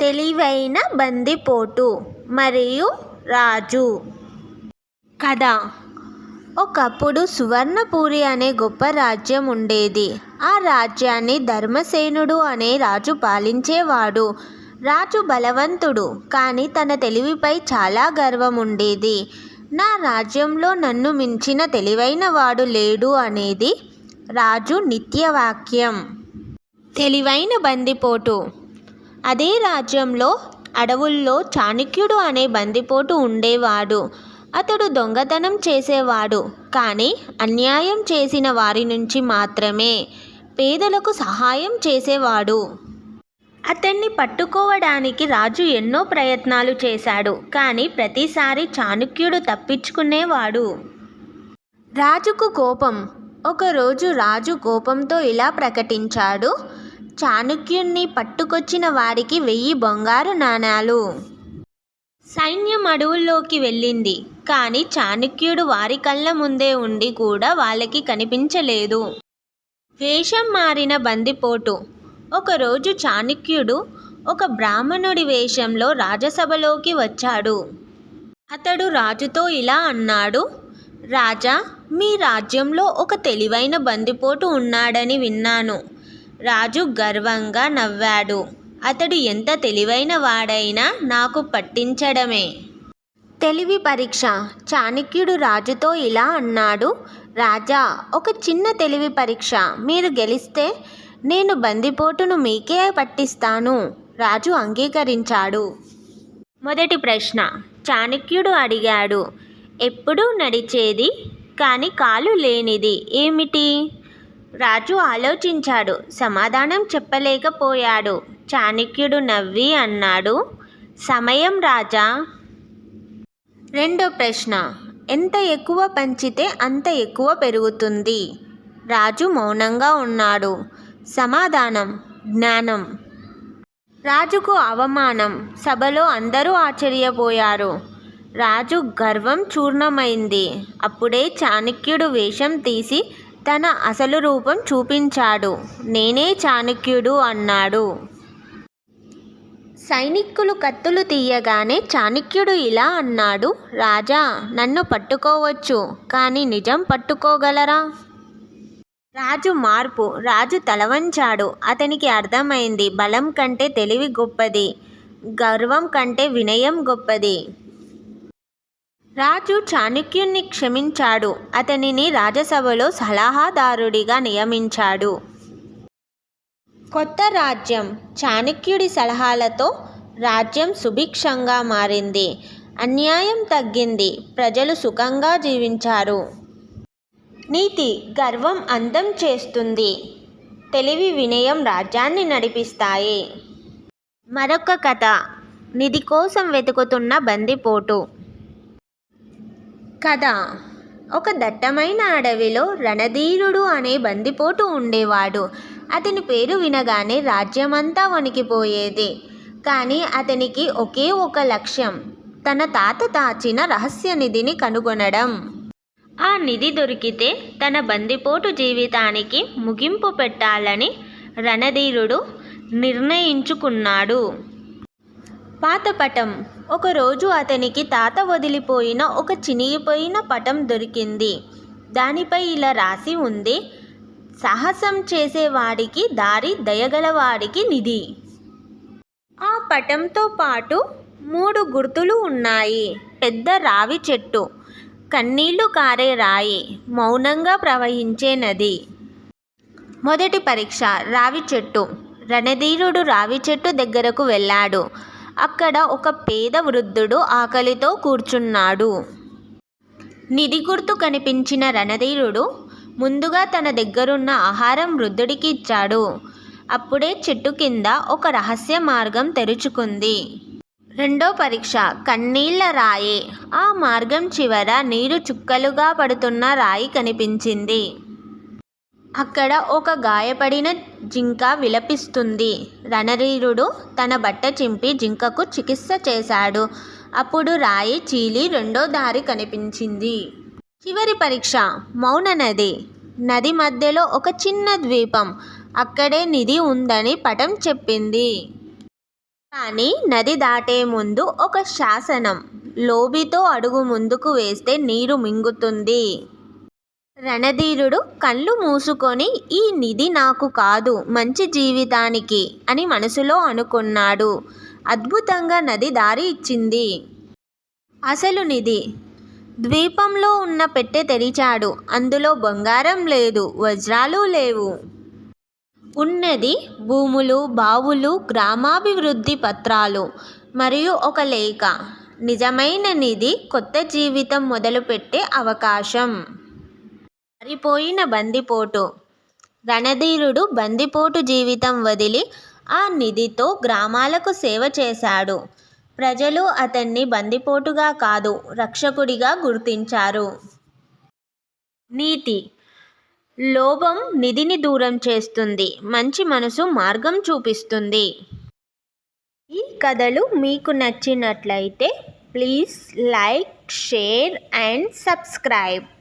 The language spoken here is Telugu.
తెలివైన బందిపోటు మరియు రాజు. కథ ఒకప్పుడు సువర్ణపూరి అనే గొప్ప రాజ్యం ఉండేది. ఆ రాజ్యాన్ని ధర్మసేనుడు అనే రాజు పాలించేవాడు. రాజు బలవంతుడు కానీ తన తెలివిపై చాలా గర్వం ఉండేది. నా రాజ్యంలో నన్ను మించిన తెలివైన వాడు లేడు అనేది రాజు నిత్యవాక్యం. తెలివైన బందిపోటు అదే రాజ్యంలో అడవుల్లో చాణక్యుడు అనే బందిపోటు ఉండేవాడు. అతడు దొంగతనం చేసేవాడు. కానీ అన్యాయం చేసిన వారి నుంచి మాత్రమే పేదలకు సహాయం చేసేవాడు. అతన్ని పట్టుకోవడానికి రాజు ఎన్నో ప్రయత్నాలు చేశాడు. కానీ ప్రతిసారి చాణక్యుడు తప్పించుకునేవాడు. రాజుకు కోపం. ఒకరోజు రాజు కోపంతో ఇలా ప్రకటించాడు. చాణుక్యుణ్ణి పట్టుకొచ్చిన వారికి వెయ్యి బంగారు నాణాలు. సైన్యం అడవుల్లోకి వెళ్ళింది. కానీ చాణక్యుడు వారి కళ్ళ ముందే ఉండి కూడా వాళ్ళకి కనిపించలేదు. వేషం మారిన బందిపోటు. ఒకరోజు చాణుక్యుడు ఒక బ్రాహ్మణుడి వేషంలో రాజసభలోకి వచ్చాడు. అతడు రాజుతో ఇలా అన్నాడు రాజా మీ రాజ్యంలో ఒక తెలివైన బందిపోటు ఉన్నాడని విన్నాను. రాజు గర్వంగా నవ్వాడు. అతడు ఎంత తెలివైన వాడైనా నాకు పట్టించడమే. తెలివి పరీక్ష. చాణక్యుడు రాజుతో ఇలా అన్నాడు. రాజా ఒక చిన్న తెలివి పరీక్ష. మీరు గెలిస్తే నేను బందిపోటును మీకే పట్టిస్తాను. రాజు అంగీకరించాడు. మొదటి ప్రశ్న. చాణక్యుడు అడిగాడు. ఎప్పుడూ నడిచేది? కానీ కాలు లేనిది. ఏమిటి? రాజు ఆలోచించాడు. సమాధానం చెప్పలేకపోయాడు. చాణక్యుడు నవ్వి అన్నాడు. సమయం రాజా. రెండో ప్రశ్న. ఎంత ఎక్కువ పంచితే అంత ఎక్కువ పెరుగుతుంది? రాజు మౌనంగా ఉన్నాడు. సమాధానం. జ్ఞానం. రాజుకు అవమానం. సభలో అందరూ ఆశ్చర్యపోయారు. రాజు గర్వం చూర్ణమైంది. అప్పుడే చాణక్యుడు వేషం తీసి తన అసలు రూపం చూపించాడు. నేనే చాణక్యుడు అన్నాడు. సైనికులు కత్తులు తీయగానే చాణక్యుడు ఇలా అన్నాడు. రాజా నన్ను పట్టుకోవచ్చు కానీ నిజం పట్టుకోగలరా? రాజు మార్పు రాజు తలవంచాడు. అతనికి అర్థమైంది బలం కంటే తెలివి గొప్పది గర్వం కంటే వినయం గొప్పది. రాజు చాణుక్యుణ్ణి క్షమించాడు. అతనిని రాజసభలో సలహాదారుడిగా నియమించాడు. కొత్త రాజ్యం చాణక్యుడి సలహాలతో రాజ్యం సుభిక్షంగా మారింది. అన్యాయం తగ్గింది. ప్రజలు సుఖంగా జీవించారు. నీతి గర్వం అందం చేస్తుంది. తెలివి వినయం రాజ్యాన్ని నడిపిస్తాయి. మరొక కథ. నిధి కోసం వెతుకుతున్న బందిపోటు. కథ ఒక దట్టమైన అడవిలో రణధీరుడు అనే బందిపోటు ఉండేవాడు. అతని పేరు వినగానే రాజ్యమంతా వణికిపోయేది. కానీ అతనికి ఒకే ఒక లక్ష్యం తన తాత దాచిన రహస్య నిధిని కనుగొనడం. ఆ నిధి దొరికితే తన బందిపోటు జీవితానికి ముగింపు పెట్టాలని రణధీరుడు నిర్ణయించుకున్నాడు. పాతపటం ఒకరోజు అతనికి తాత వదిలిపోయిన ఒక చినిగిపోయిన పటం దొరికింది. దానిపై ఇలా రాసి ఉంది సాహసం చేసేవాడికి దారి దయగలవాడికి నిధి ఆ పటంతో పాటు మూడు గుర్తులు ఉన్నాయి. పెద్ద రావి చెట్టు కన్నీళ్ళు కారే రాయి మౌనంగా ప్రవహించే నది. మొదటి పరీక్ష రావి చెట్టు. రణధీరుడు రావి చెట్టు దగ్గరకు వెళ్ళాడు. అక్కడ ఒక పేద వృద్ధుడు ఆకలితో కూర్చున్నాడు. నిధి గుర్తు కనిపించిన రణధీరుడు ముందుగా తన దగ్గరున్న ఆహారం వృద్ధుడికి ఇచ్చాడు. అప్పుడే చెట్టు కింద ఒక రహస్య మార్గం తెరుచుకుంది. రెండో పరీక్ష కన్నీళ్ళ రాయి. ఆ మార్గం చివర నీరు చుక్కలుగా పడుతున్న రాయి కనిపించింది. అక్కడ ఒక గాయపడిన జింక విలపిస్తుంది. రణరీరుడు తన బట్ట చింపి జింకకు చికిత్స చేశాడు. అప్పుడు రాయి చీలి రెండో దారి కనిపించింది. చివరి పరీక్ష మౌన నది. నది మధ్యలో ఒక చిన్న ద్వీపం. అక్కడే నిధి ఉందని పటం చెప్పింది. కానీ నది దాటే ముందు ఒక శాసనం. లోబితో అడుగు ముందుకు వేస్తే నీరు మింగుతుంది. రణధీరుడు కళ్ళు మూసుకొని ఈ నిధి నాకు కాదు మంచి జీవితానికి అని మనసులో అనుకున్నాడు. అద్భుతంగా నది దారి ఇచ్చింది. అసలు నిధి ద్వీపంలో ఉన్న పెట్టె తెరిచాడు. అందులో బంగారం లేదు వజ్రాలు లేవు. ఉన్నది భూములు బావులు గ్రామాభివృద్ధి పత్రాలు మరియు ఒక లేఖ. నిజమైన నిధి కొత్త జీవితం మొదలుపెట్టే అవకాశం. పారిపోయిన బందిపోటు. రణధీరుడు బందిపోటు జీవితం వదిలి ఆ నిధితో గ్రామాలకు సేవ చేశాడు. ప్రజలు అతన్ని బందిపోటుగా కాదు రక్షకుడిగా గుర్తించారు. నీతి. లోభం నిధిని దూరం చేస్తుంది మంచి మనసు మార్గం చూపిస్తుంది. ఈ కథలు మీకు నచ్చినట్లయితే please like share and subscribe.